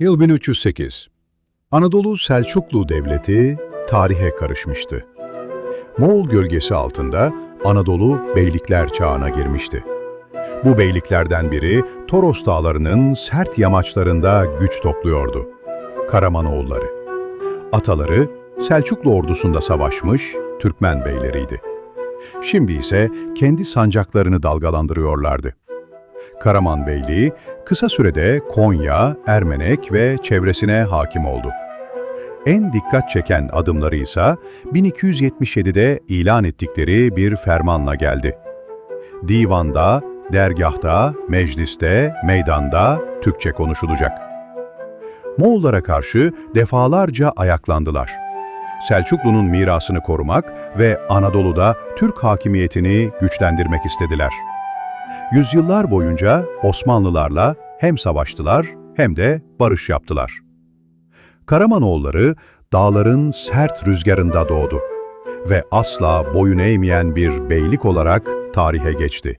Yıl 1308. Anadolu Selçuklu Devleti tarihe karışmıştı. Moğol gölgesi altında Anadolu beylikler çağına girmişti. Bu beyliklerden biri Toros dağlarının sert yamaçlarında güç topluyordu. Karamanoğulları. Ataları Selçuklu ordusunda savaşmış Türkmen beyleriydi. Şimdi ise kendi sancaklarını dalgalandırıyorlardı. Karaman Beyliği kısa sürede Konya, Ermenek ve çevresine hakim oldu. En dikkat çeken adımları ise 1277'de ilan ettikleri bir fermanla geldi. Divanda, dergahta, mecliste, meydanda Türkçe konuşulacak. Moğollara karşı defalarca ayaklandılar. Selçuklu'nun mirasını korumak ve Anadolu'da Türk hakimiyetini güçlendirmek istediler. Yüzyıllar boyunca Osmanlılarla hem savaştılar hem de barış yaptılar. Karamanoğulları dağların sert rüzgarında doğdu ve asla boyun eğmeyen bir beylik olarak tarihe geçti.